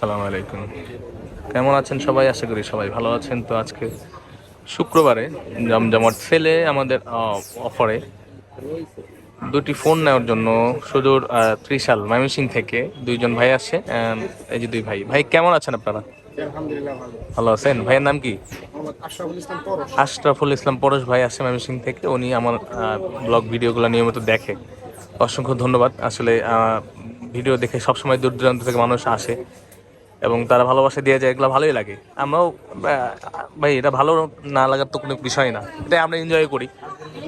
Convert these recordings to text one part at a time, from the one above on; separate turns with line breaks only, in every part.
আসসালামু আলাইকুম। কেমন আছেন সবাই? আশা করি সবাই ভালো আছেন। তো আজকে শুক্রবারে জমজমাট সেলে আমাদের অফারে দুটি ফোন নেওয়ার জন্য সুদূর ত্রিশাল ময়মনসিং থেকে দুইজন ভাই আহ, এই যে দুই ভাই। ভাই কেমন আছেন আপনারা?
ভালো।
আছেন? ভাইয়ের নাম কি?
আশরাফুল ইসলাম পরশ।
ভাই আসছে ময়মনসিং থেকে। উনি আমার ব্লগ ভিডিওগুলো নিয়মিত দেখে। অসংখ্য ধন্যবাদ। আসলে ভিডিও দেখে সবসময় দূর দূরান্ত থেকে মানুষ আসে। এবং তারা ভালোবাসা দিয়ে যায় এগুলো ভালোই লাগে আমরাও ভাই এটা ভালো না লাগার তো কোনো বিষয় না এটাই আমরা এনজয় করি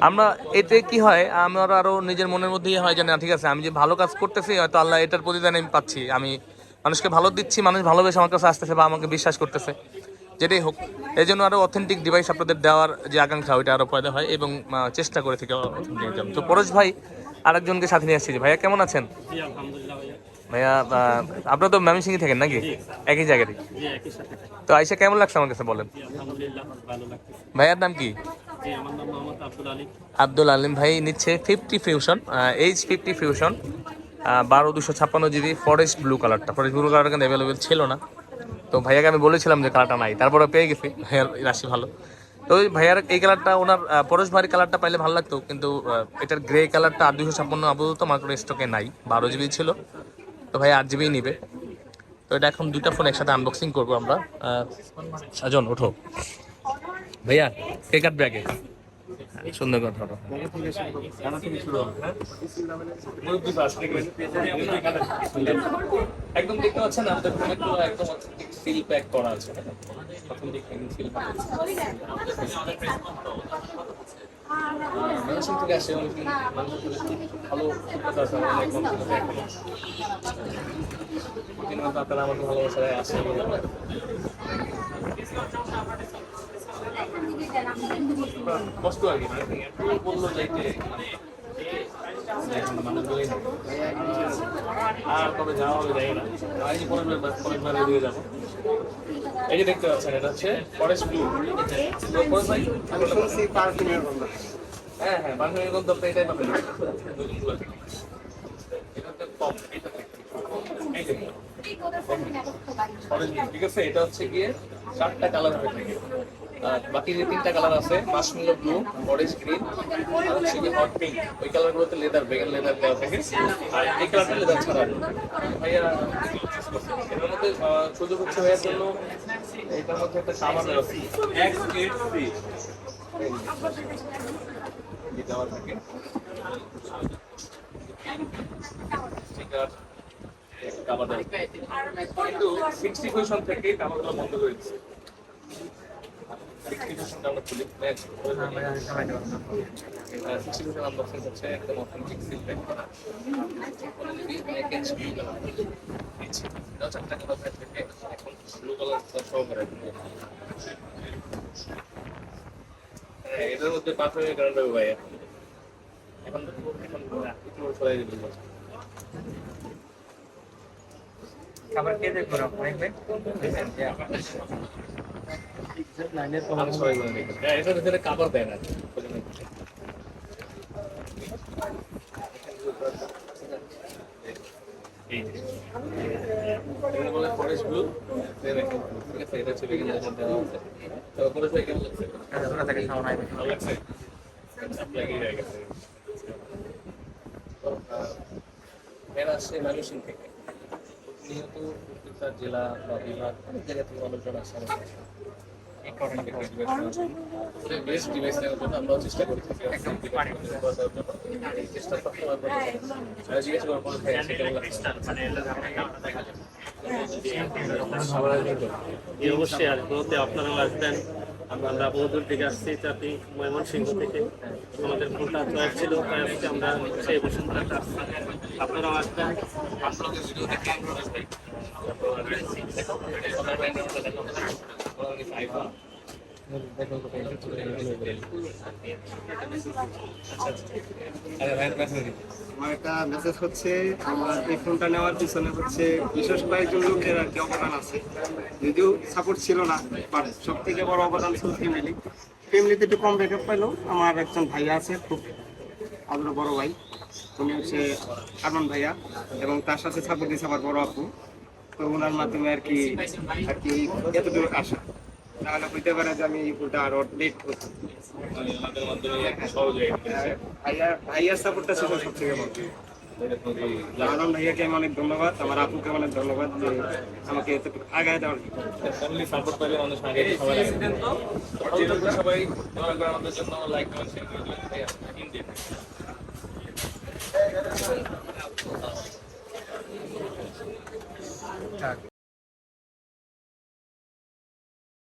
আমরা এতে কি হয় আমার আরও নিজের মনের মধ্যেই হয় যে না ঠিক আছে আমি যে ভালো কাজ করতেছি হয়তো আল্লাহ এটার প্রতিদান আমি পাচ্ছি আমি মানুষকে ভালো দিচ্ছি মানুষ ভালোবেসে আমার কাছে আসতেছে বা আমাকে বিশ্বাস করতেছে যেটাই হোক এই জন্য আরও অথেন্টিক ডিভাইস আপনাদের দেওয়ার যে আকাঙ্ক্ষা ওইটা আরও পয়দা হয় এবং চেষ্টা করে থেকে তো পরশ ভাই আরেকজনকে সাথে নিয়ে আসছি ভাইয়া কেমন আছেন
ভাইয়া
আপনারা তো ময়মনসিংহে থাকেন নাকি? একই জায়গায়
জি একই সাথে
তো আইসা কেমন লাগছে আমার কাছে বলেন? ভাইয়ার নাম কি?
আব্দুল
আলিম। ভাই নিচ্ছে fifty fusion edge fifty fusion বারো দুশো ছাপ্পান্ন জিবি ফরেস্ট ব্লু কালারটা ফরেস্ট ব্লু কালারটা কিন্তু অ্যাভেলেবেল ছিল না। তো ভাইয়াকে আমি বলেছিলাম যে কালারটা নাই তারপরে পেয়ে গেছি। ভাইয়ার রাশি ভালো। তো ওই ভাইয়ার এই কালারটা ওনার পরশ ভারী কালারটা পাইলে ভালো লাগতো কিন্তু এটার গ্রে কালারটা আর দুশো ছাপ্পান্ন আপাতত মার্কেট স্টকে নাই। বারো জিবি ছিল। তো ভাই আট জিবি নিবে। তো এটা এখন দুইটা ফোন একসাথে আনবক্সিং করব আমরা। সাজন, ওঠো। ভাইয়া কে কাটবে আগে সুন্দর কথা। একদম দেখতে পাচ্ছেন প্যাক করা আছে। মানুষের থেকে আসে অনেক মানুষের ভালো কথা আছে আমাদের একদম এখনও দিনের আপনারা আমাকে ভালোবাসায় আসে কষ্ট আর কি বলল যাইতে আর কবে যাওয়া হবে যাই না যাব এই যে দেখতে পাচ্ছেন এটা হচ্ছে ফরেস্ট
পারফিউমের
হ্যাঁ হ্যাঁ আপনি এটাই পাবেন এটা পপ এটা ঠিক আছে এটা হচ্ছে গিয়ে চারটা কালার হয়ে থাকে বাকি যে তিনটা কালার আছে মাশমিলো ব্লু অরেঞ্জ গ্রিন আর হচ্ছে গিয়ে হট পিঙ্ক ওই কালারগুলোতে লেদার বেগেন লেদার দেওয়া থাকে। আর এই কালারটা লেদার ছাড়া ভাইয়া, এটার মধ্যে সুযোগ হচ্ছে ভাইয়ার জন্য, এটার মধ্যে একটা সাবান আছে। দেওয়া থাকে। স্টিকার কিন্তু সিক্সটি পজিশন থেকে কাভারগুলো বন্ধ করে হ্যাঁ, এটার মধ্যে কারণ হবে ভাইয়া এখন এখন একটু সরাই দিবেন
খাবার কে দেখব অনেক
আমি সবাই করে দেখবেন এটার ভিতরে কাপড় দেয় না এই যে। এগুলো বলে ফরেস্ট ব্লু ঠিক আছে এটা ছিল কিনা এটা দেওয়া আছে তো ময়মনসিং থেকে প্রতিনিয়ত প্রত্যেকটা জেলা বা বিভাগ অনেক জায়গা থেকে মানুষজন আসে
অবশ্যই আসব তো আপনারাও আসবেন আমরা বহুদূর থেকে আসছি চাপি ময়মনসিংহ থেকে আমাদের ফোনটা চয়েস ছিল আজকে আমরা সেই বসুন্ধরাতে আসছি আপনারাও আসবেন
আপনাদের ভিডিও দেখে ফরেস্ট ভাই। দেখো, এটা সবার ভাই নাম্বারটা দেখো। ওরা নাকি iPhone। দেখো, দেখো, আচ্ছা, আচ্ছা। আরে ভাইয়ের message দিন।
আমার একটা মেসেজ হচ্ছে, আমার এই ফোনটা নেওয়ার পিছনে হচ্ছে বিশেষ কয়েকজন লোকের আর কি অবদান আছে। যদিও সাপোর্ট ছিল না বাট সব থেকে বড় অবদান ছিল ফ্যামিলি ফ্যামিলিতে একটু কম ব্যাকআপ পাইলেও আমার একজন ভাইয়া আছে, খুব আদর বড় ভাই। উনি হচ্ছে আরমান ভাইয়া, এবং তার সাথে সাপোর্ট দিয়েছে আমার বড় আপু। তো ওনার মাধ্যমে আর কি আর কি এতদূর আসা তাহলে হইতে পারে যে আমি ওটা আরও লেট হচ্ছে
আমাদের মাধ্যমে একটা সহজ গেছে
ভাইয়া ভাইয়ার সাপোর্টটা ছিল সবথেকে বড়। আনন্দ ভাইয়াকে আমি অনেক ধন্যবাদ আমার আপুকে অনেক ধন্যবাদ যে আমাকে এতে আগায় দেওয়ার
সবাই সবাই করে আমাদের জন্য লাইক